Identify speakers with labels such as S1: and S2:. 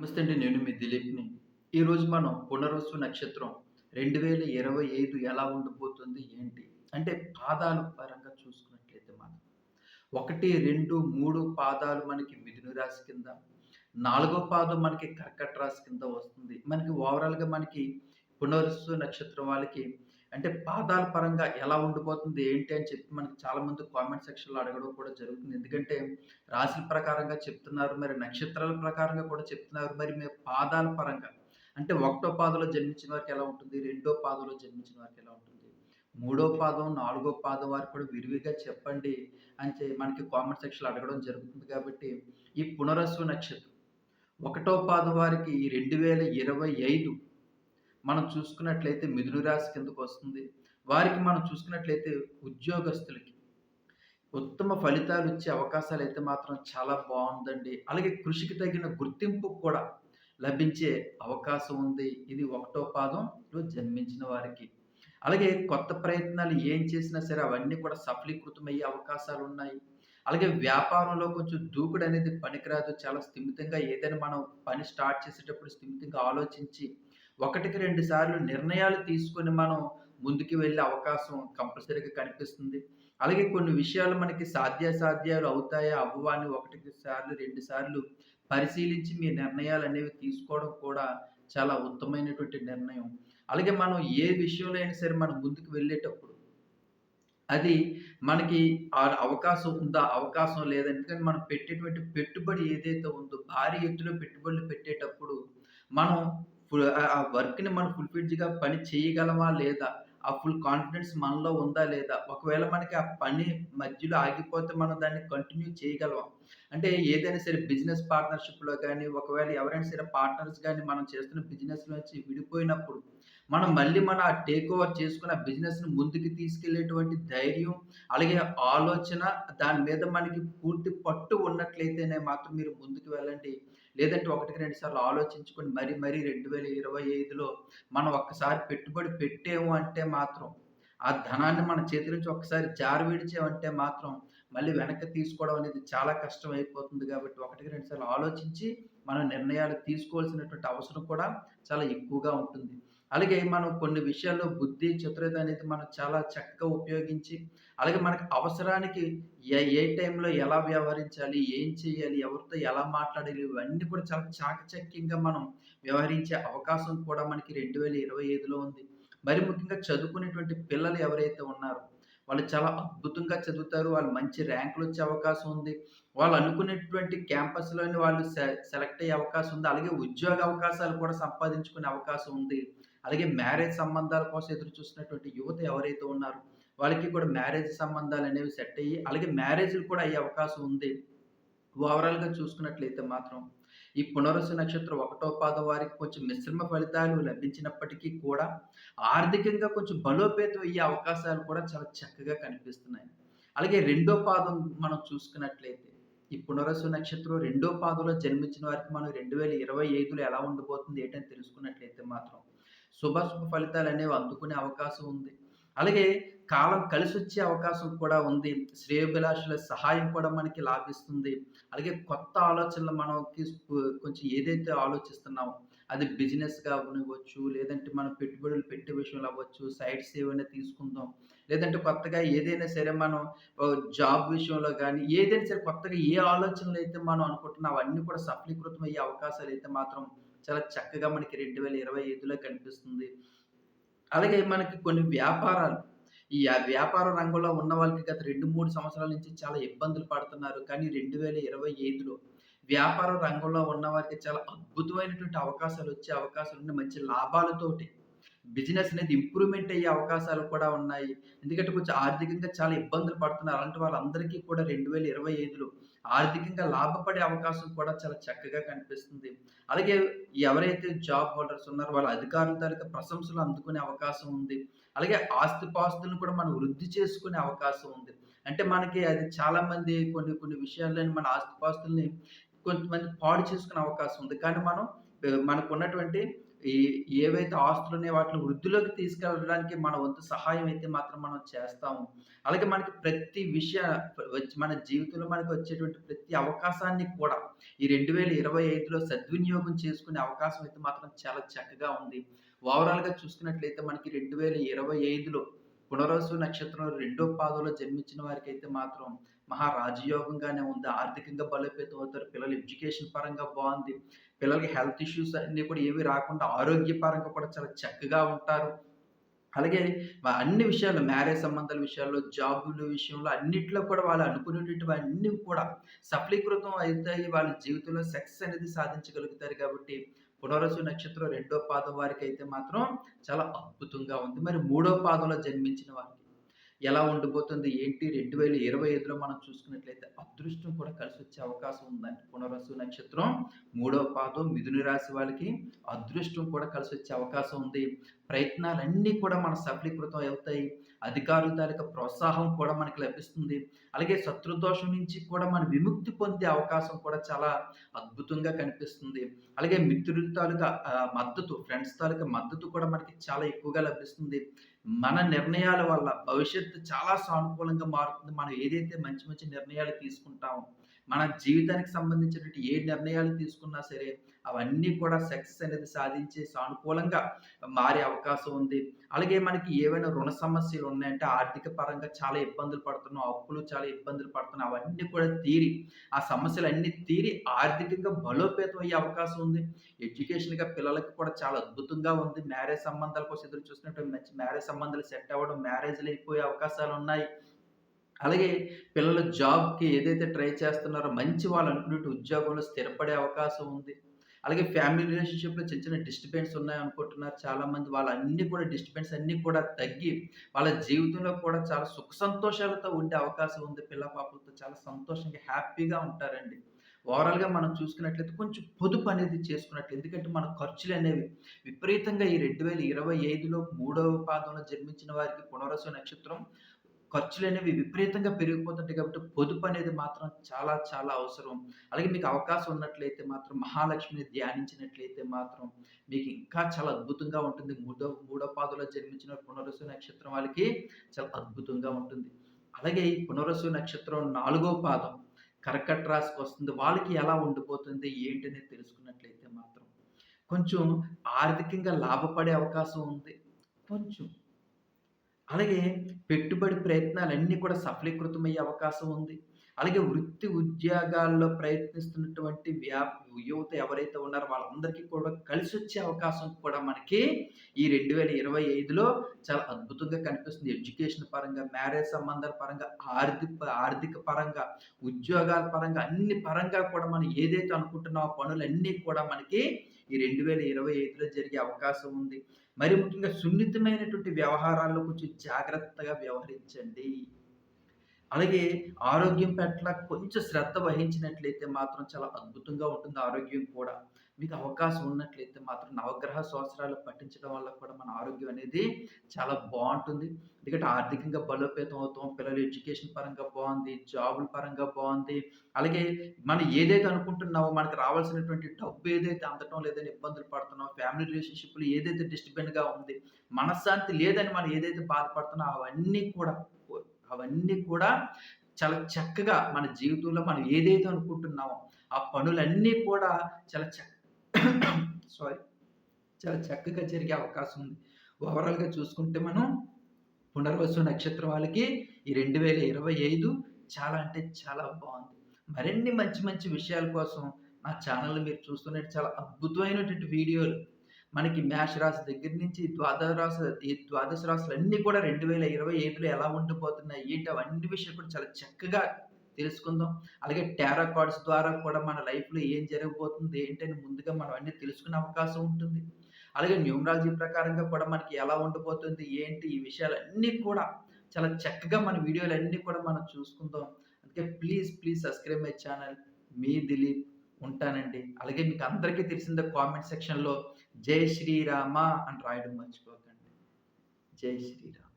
S1: నమస్తే అండి నేను మీ దిలీప్ని. ఈరోజు మనం పునర్వసు నక్షత్రం రెండు వేల ఇరవై ఐదు ఎలా ఉండబోతుంది ఏంటి? అంటే పాదాలు పరంగా చూసుకున్నట్లయితే మనం ఒకటి రెండు మూడు పాదాలు మనకి మిథున రాశి కింద నాలుగో పాదం మనకి కర్కట రాశి కింద వస్తుంది. మనకి ఓవరాల్గా మనకి పునర్వసు నక్షత్రం వాళ్ళకి అంటే పాదాల పరంగా ఎలా ఉండిపోతుంది ఏంటి అని చెప్పి మనకి చాలా మంది కామెంట్ సెక్షన్లో అడగడం కూడా జరుగుతుంది. ఎందుకంటే రాశుల ప్రకారంగా చెప్తున్నారు మరి నక్షత్రాల ప్రకారంగా కూడా చెప్తున్నారు మరి మీ పాదాల పరంగా. అంటే ఒకటో పాదంలో జన్మించిన వారికి ఎలా ఉంటుంది రెండో పాదంలో జన్మించిన వారికి ఎలా ఉంటుంది మూడో పాదం నాలుగో పాదం వారికి కూడా విరివిగా చెప్పండి అని మనకి కామెంట్ సెక్షన్లో అడగడం జరుగుతుంది కాబట్టి ఈ పునరస్సు నక్షత్రం. ఒకటో పాదం వారికి రెండు వేల ఇరవై ఐదు మనం చూసుకున్నట్లయితే మిథున రాశి కిందకు వస్తుంది. వారికి మనం చూసుకున్నట్లయితే ఉద్యోగస్తులకి ఉత్తమ ఫలితాలు ఇచ్చే అవకాశాలు అయితే మాత్రం చాలా బాగుందండి. అలాగే కృషికి తగిన గుర్తింపు కూడా లభించే అవకాశం ఉంది. ఇది ఒకటో పాదంలో జన్మించిన వారికి. అలాగే కొత్త ప్రయత్నాలు ఏం చేసినా సరే అవన్నీ కూడా సఫలీకృతమయ్యే అవకాశాలు ఉన్నాయి. అలాగే వ్యాపారంలో కొంచెం దూకుడు అనేది పనికిరాదు. చాలా స్థిమితంగా ఏదైనా మనం పని స్టార్ట్ చేసేటప్పుడు స్థిమితంగా ఆలోచించి ఒకటికి రెండు సార్లు నిర్ణయాలు తీసుకొని మనం ముందుకు వెళ్ళే అవకాశం కంపల్సరీగా కనిపిస్తుంది. అలాగే కొన్ని విషయాలు మనకి సాధ్యాసాధ్యాలు అవుతాయా? అవ్వవా అని ఒకటికి సార్లు రెండు సార్లు పరిశీలించి మీ నిర్ణయాలు అనేవి తీసుకోవడం కూడా చాలా ఉత్తమమైనటువంటి నిర్ణయం. అలాగే మనం ఏ విషయంలో అయినా సరే మనం ముందుకు వెళ్ళేటప్పుడు అది మనకి ఆ అవకాశం ఉందా? అవకాశం లేదా? ఎందుకంటే మనం పెట్టేటువంటి పెట్టుబడి ఏదైతే ఉందో భారీ ఎత్తులో పెట్టుబడులు పెట్టేటప్పుడు మనం ఫుల్ ఆ వర్క్‌ని మనం ఫుల్‌ఫిల్‌డ్‌గా పని చేయగలమా లేదా? ఆ ఫుల్ కాన్ఫిడెన్స్ మనలో ఉందా లేదా? ఒకవేళ మనకి ఆ పని మధ్యలో ఆగిపోతే మనం దాన్ని కంటిన్యూ చేయగలం అంటే ఏదైనా సరే బిజినెస్ పార్ట్నర్‌షిప్‌లో కానీ ఒకవేళ ఎవరైనా సరే పార్ట్నర్స్ కానీ మనం చేస్తున్న బిజినెస్ నుంచి విడిపోయినప్పుడు, మనం మళ్ళీ మన టేక్ ఓవర్ చేసుకున్న ఆ బిజినెస్‌ని ముందుకు తీసుకెళ్ళేటువంటి ధైర్యం, అలాగే ఆలోచన దాని మీద మనకి పూర్తి పట్టు ఉన్నట్లయితేనే మాత్రం మీరు ముందుకు వెళ్ళండి. లేదంటే ఒకటికి రెండు సార్లు ఆలోచించుకొని మరి మరి 2025లో మనం ఒక్కసారి పెట్టుబడి పెట్టాము అంటే మాత్రం, ఆ ధనాన్ని మన చేతి నుంచి ఒకసారి జార మాత్రం మళ్ళీ వెనక్కి తీసుకోవడం అనేది చాలా కష్టం అయిపోతుంది కాబట్టి ఒకటికి రెండు సార్లు ఆలోచించి మనం నిర్ణయాలు తీసుకోవాల్సినటువంటి అవసరం కూడా చాలా ఎక్కువగా ఉంటుంది. అలాగే మనం కొన్ని విషయాల్లో బుద్ధి, చతురత అనేది మనం చాలా చక్కగా ఉపయోగించి, అలాగే మనకు అవసరానికి ఏ ఏ టైంలో ఎలా వ్యవహరించాలి? ఏం చేయాలి? ఎవరితో ఎలా మాట్లాడాలి? ఇవన్నీ కూడా చాలా చాకచక్యంగా మనం వ్యవహరించే అవకాశం కూడా మనకి 2025లో ఉంది. మరి ముఖ్యంగా చదువుకునేటువంటి పిల్లలు ఎవరైతే ఉన్నారో, వాళ్ళు చాలా అద్భుతంగా చదువుతారు. వాళ్ళు మంచి ర్యాంకులు వచ్చే అవకాశం ఉంది. వాళ్ళు అనుకునేటువంటి క్యాంపస్‌లోని వాళ్ళు సె సెలెక్ట్ అయ్యే అవకాశం ఉంది. అలాగే ఉద్యోగ అవకాశాలు కూడా సంపాదించుకునే అవకాశం ఉంది. అలాగే మ్యారేజ్ సంబంధాల కోసం ఎదురు చూస్తున్నటువంటి యువత ఎవరైతే ఉన్నారో, వాళ్ళకి కూడా మ్యారేజ్ సంబంధాలు అనేవి సెట్ అయ్యి, అలాగే మ్యారేజ్‌లు కూడా అయ్యే అవకాశం ఉంది. ఓవరాల్‌గా చూసుకున్నట్లయితే మాత్రం, ఈ పునరుసు నక్షత్రం ఒకటో పాదం వారికి కొంచెం మిశ్రమ ఫలితాలు లభించినప్పటికీ కూడా, ఆర్థికంగా కొంచెం బలోపేతం అయ్యే అవకాశాలు కూడా చాలా చక్కగా కనిపిస్తున్నాయి. అలాగే రెండో పాదం మనం చూసుకున్నట్లయితే, ఈ పునరసు నక్షత్రం రెండో పాదంలో జన్మించిన వారికి మనం 2025లో ఎలా ఉండబోతుంది ఏంటని తెలుసుకున్నట్లయితే మాత్రం, శుభాశుభ ఫలితాలనేవి అందుకునే అవకాశం ఉంది. అలాగే కాలం కలిసి వచ్చే అవకాశం కూడా ఉంది. శ్రేయోభిలాషుల సహాయం కూడా మనకి లాభిస్తుంది. అలాగే కొత్త ఆలోచనలు మనకి కొంచెం ఏదైతే ఆలోచిస్తున్నామో, అది బిజినెస్‌గా అవ్వనివ్వచ్చు, లేదంటే మనం పెట్టుబడులు పెట్టే విషయంలో అవ్వచ్చు, సైట్స్ ఏవైనా తీసుకుందాం. లేదంటే కొత్తగా ఏదైనా సరే మనం జాబ్ విషయంలో కానీ ఏదైనా సరే కొత్తగా ఏ ఆలోచనలు అయితే మనం అనుకుంటున్నాం అవన్నీ కూడా సఫలీకృతం అయ్యే అవకాశాలు అయితే మాత్రం చాలా చక్కగా మనకి 2025లో కనిపిస్తుంది. అలాగే మనకి కొన్ని వ్యాపారాలు, ఈ వ్యాపార రంగంలో ఉన్న వాళ్ళకి గత 2, 3 సంవత్సరాల నుంచి చాలా ఇబ్బందులు పడుతున్నారు. కానీ 2025లో వ్యాపార రంగంలో ఉన్న వారికి చాలా అద్భుతమైనటువంటి అవకాశాలు వచ్చే అవకాశాలు ఉన్నాయి మంచి లాభాలతోటి బిజినెస్ అనేది ఇంప్రూవ్‌మెంట్ అయ్యే అవకాశాలు కూడా ఉన్నాయి. ఎందుకంటే కొంచెం ఆర్థికంగా చాలా ఇబ్బందులు పడుతున్నారు. అలాంటి వాళ్ళందరికీ కూడా 2025లో ఆర్థికంగా లాభపడే అవకాశం కూడా చాలా చక్కగా కనిపిస్తుంది. అలాగే ఎవరైతే జాబ్ హోల్డర్స్ ఉన్నారో వాళ్ళ అధికారుల తాలూకా ప్రశంసలు అందుకునే అవకాశం ఉంది. అలాగే ఆస్తిపాస్తులను కూడా మనం వృద్ధి చేసుకునే అవకాశం ఉంది. అంటే మనకి అది చాలామంది కొన్ని కొన్ని విషయాల్లోని మన ఆస్తిపాస్తుల్ని కొంతమంది పాడు చేసుకునే అవకాశం ఉంది. కానీ మనం మనకు మనకున్నటువంటి ఈ ఏవైతే ఆస్తులున్నాయో వాటిని వృద్ధిలోకి తీసుకెళ్ళడానికి మన వంతు సహాయం అయితే మాత్రం మనం చేస్తాము. అలాగే మనకి ప్రతి విషయ వచ్చి మన జీవితంలో మనకు వచ్చేటువంటి ప్రతి అవకాశాన్ని కూడా ఈ 2025లో సద్వినియోగం చేసుకునే అవకాశం అయితే మాత్రం చాలా చక్కగా ఉంది. ఓవరాల్‌గా చూసుకున్నట్లయితే మనకి 2025లో పునర్వసు నక్షత్రం రెండో పాదంలో జన్మించిన వారికైతే మాత్రం మహా రాజయోగంగానే ఉంది. ఆర్థికంగా బలోపేతం అవుతారు. పిల్లలు ఎడ్యుకేషన్ పరంగా బాగుంది పిల్లలకి హెల్త్ ఇష్యూస్ అన్నీ కూడా ఏవి రాకుండా ఆరోగ్యపరంగా కూడా చాలా చక్కగా ఉంటారు. అలాగే అన్ని విషయాల్లో మ్యారేజ్ సంబంధాల విషయాల్లో, జాబుల విషయంలో అన్నిట్లో కూడా వాళ్ళు అనుకునేటటువంటివన్నీ కూడా సఫలీకృతం అయితే వాళ్ళ జీవితంలో సక్సెస్ అనేది సాధించగలుగుతారు కాబట్టి పునరసు నక్షత్రం రెండో పాదం వారికైతే మాత్రం చాలా అద్భుతంగా ఉంది. మరి మూడో పాదంలో జన్మించిన వారికి ఎలా ఉండిపోతుంది ఏంటి? 2025లో మనం చూసుకున్నట్లయితే అదృష్టం కూడా కలిసి వచ్చే అవకాశం ఉందండి. పునరసు నక్షత్రం మూడవ పాదం మిథున రాశి వాళ్ళకి అదృష్టం కూడా కలిసి వచ్చే అవకాశం ఉంది. ప్రయత్నాలన్నీ కూడా మన సఫలీకృతం అవుతాయి. అధికారుల తాలూకా ప్రోత్సాహం కూడా మనకి లభిస్తుంది. అలాగే శత్రుదోషం నుంచి కూడా మనం విముక్తి పొందే అవకాశం కూడా చాలా అద్భుతంగా కనిపిస్తుంది. అలాగే మిత్రుల తాలూకా మద్దతు, ఫ్రెండ్స్ తాలూకా మద్దతు కూడా మనకి చాలా ఎక్కువగా లభిస్తుంది. మన నిర్ణయాల వల్ల భవిష్యత్తు చాలా సానుకూలంగా మారుతుంది. మనం ఏదైతే మంచి మంచి నిర్ణయాలు తీసుకుంటామో, మన జీవితానికి సంబంధించినటువంటి ఏ నిర్ణయాలు తీసుకున్నా సరే, అవన్నీ కూడా సక్సెస్ అనేది సాధించి సానుకూలంగా మారే అవకాశం ఉంది. అలాగే మనకి ఏవైనా రుణ సమస్యలు ఉన్నాయంటే ఆర్థిక పరంగా చాలా ఇబ్బందులు పడుతున్నాం. అప్పులు చాలా ఇబ్బందులు పడుతున్నాం. అవన్నీ కూడా తీరి, ఆ సమస్యలు అన్ని తీరి ఆర్థికంగా బలోపేతం అయ్యే అవకాశం ఉంది. ఎడ్యుకేషన్‌గా పిల్లలకి కూడా చాలా అద్భుతంగా ఉంది. మ్యారేజ్ సంబంధాల కోసం ఎదురు చూసినట్టు మంచి మ్యారేజ్ సంబంధాలు సెట్ అవ్వడం, మ్యారేజ్‌లు అయిపోయే అవకాశాలు ఉన్నాయి అలాగే పిల్లలు జాబ్‌కి ఏదైతే ట్రై చేస్తున్నారో మంచి వాళ్ళు అనుకున్నట్టు ఉద్యోగంలో స్థిరపడే అవకాశం ఉంది. అలాగే ఫ్యామిలీ రిలేషన్‌షిప్‌లో చిన్న చిన్న డిస్టర్బెన్స్ ఉన్నాయనుకుంటున్నారు చాలామంది. వాళ్ళన్నీ కూడా డిస్టర్బెన్స్ అన్నీ కూడా తగ్గి, వాళ్ళ జీవితంలో కూడా చాలా సుఖ సంతోషాలతో ఉండే అవకాశం ఉంది. పిల్ల పాపలతో చాలా సంతోషంగా, హ్యాపీగా ఉంటారండి. ఓవరాల్‌గా మనం చూసుకున్నట్లయితే కొంచెం పొదుపు అనేది చేసుకున్నట్లు ఎందుకంటే మన ఖర్చులు అనేవి విపరీతంగా ఈ 2025లో మూడవ పాదంలో జన్మించిన వారికి పునర్వసు నక్షత్రం ఖర్చులు అనేవి విపరీతంగా పెరిగిపోతుంటాయి కాబట్టి పొదుపు అనేది మాత్రం చాలా చాలా అవసరం. అలాగే మీకు అవకాశం ఉన్నట్లయితే మాత్రం మహాలక్ష్మిని ధ్యానించినట్లయితే మాత్రం మీకు ఇంకా చాలా అద్భుతంగా ఉంటుంది. మూడో మూడో పాదంలో జన్మించిన పునరుసు నక్షత్రం వాళ్ళకి చాలా అద్భుతంగా ఉంటుంది. అలాగే ఈ పునరుసు నక్షత్రం నాలుగో పాదం కర్కట రాశికొస్తుంది. వాళ్ళకి ఎలా ఉండిపోతుంది? ఏంటనేది తెలుసుకున్నట్లయితే మాత్రం కొంచెం ఆర్థికంగా లాభపడే అవకాశం ఉంది. కొంచెం. అలాగే పెట్టుబడి ప్రయత్నాలన్నీ కూడా సఫలీకృతమయ్యే అవకాశం ఉంది. అలాగే వృత్తి ఉద్యోగాల్లో ప్రయత్నిస్తున్నటువంటి వ్యా యువత ఎవరైతే ఉన్నారో వాళ్ళందరికీ కూడా కలిసి వచ్చే అవకాశం కూడా మనకి ఈ 2025లో చాలా అద్భుతంగా కనిపిస్తుంది. ఎడ్యుకేషన్ పరంగా, మ్యారేజ్ సంబంధాల పరంగా, ఆర్థిక ఆర్థిక పరంగా, ఉద్యోగాల పరంగా అన్ని పరంగా కూడా మనం ఏదైతే అనుకుంటున్నామో పనులన్నీ కూడా మనకి ఈ 2025లో జరిగే అవకాశం ఉంది. మరి ముఖ్యంగా సున్నితమైనటువంటి వ్యవహారాల్లో కొంచెం జాగ్రత్తగా వ్యవహరించండి. అలాగే ఆరోగ్యం పట్ల కొంచెం శ్రద్ధ వహించినట్లయితే మాత్రం చాలా అద్భుతంగా ఉంటుంది ఆరోగ్యం కూడా. మీకు అవకాశం ఉన్నట్లయితే మాత్రం నవగ్రహ సంవత్సరాలు పఠించడం వల్ల కూడా మన ఆరోగ్యం అనేది చాలా బాగుంటుంది ఎందుకంటే ఆర్థికంగా బలోపేతం అవుతాం. పిల్లలు ఎడ్యుకేషన్ పరంగా బాగుంది జాబుల పరంగా బాగుంది అలాగే మనం ఏదైతే అనుకుంటున్నామో మనకు రావాల్సినటువంటి డబ్బు ఏదైతే అందటం లేదని ఇబ్బందులు పడుతున్నామో, ఫ్యామిలీ రిలేషన్‌షిప్‌లో ఏదైతే డిస్టర్బెంట్‌గా ఉంది, మనశ్శాంతి లేదని మనం ఏదైతే బాధపడుతున్నామో అవన్నీ కూడా అవన్నీ కూడా చాలా చక్కగా మన జీవితంలో మనం ఏదైతే అనుకుంటున్నామో ఆ పనులన్నీ కూడా చాలా చక్క సారీ. చాలా చక్కగా జరిగే అవకాశం ఉంది. ఓవరాల్‌గా చూసుకుంటే మనం పునర్వసు నక్షత్రం వాళ్ళకి ఈ 2025 చాలా అంటే చాలా బాగుంది మరిన్ని మంచి మంచి విషయాల కోసం నా ఛానెల్‌ని మీరు చూస్తున్నట్టు చాలా అద్భుతమైనటువంటి వీడియోలు మనకి మేష రాశి దగ్గర నుంచి ద్వాదశ రాశి ఈ ద్వాదశ రాశులన్నీ కూడా 2025లో ఎలా ఉండిపోతున్నాయి, ఏంటి అవన్నీ విషయాలు కూడా చాలా చక్కగా తెలుసుకుందాం. అలాగే టారో కార్డ్స్ ద్వారా కూడా మన లైఫ్‌లో ఏం జరగబోతుంది, ఏంటని ముందుగా మనం అన్నీ తెలుసుకునే అవకాశం ఉంటుంది. అలాగే న్యూమరాలజీ ప్రకారంగా కూడా మనకి ఎలా ఉండబోతుంది, ఏంటి ఈ విషయాలన్నీ కూడా చాలా చక్కగా మన వీడియోలన్నీ కూడా మనం చూసుకుందాం. అందుకే please, please subscribe my channel. మీ దిలీప్ ఉంటానండి. అలాగే మీకు అందరికీ తెలిసిందే కామెంట్ సెక్షన్‌లో జై శ్రీరామ అని రాయడం మర్చిపోకండి. జై శ్రీరామ్.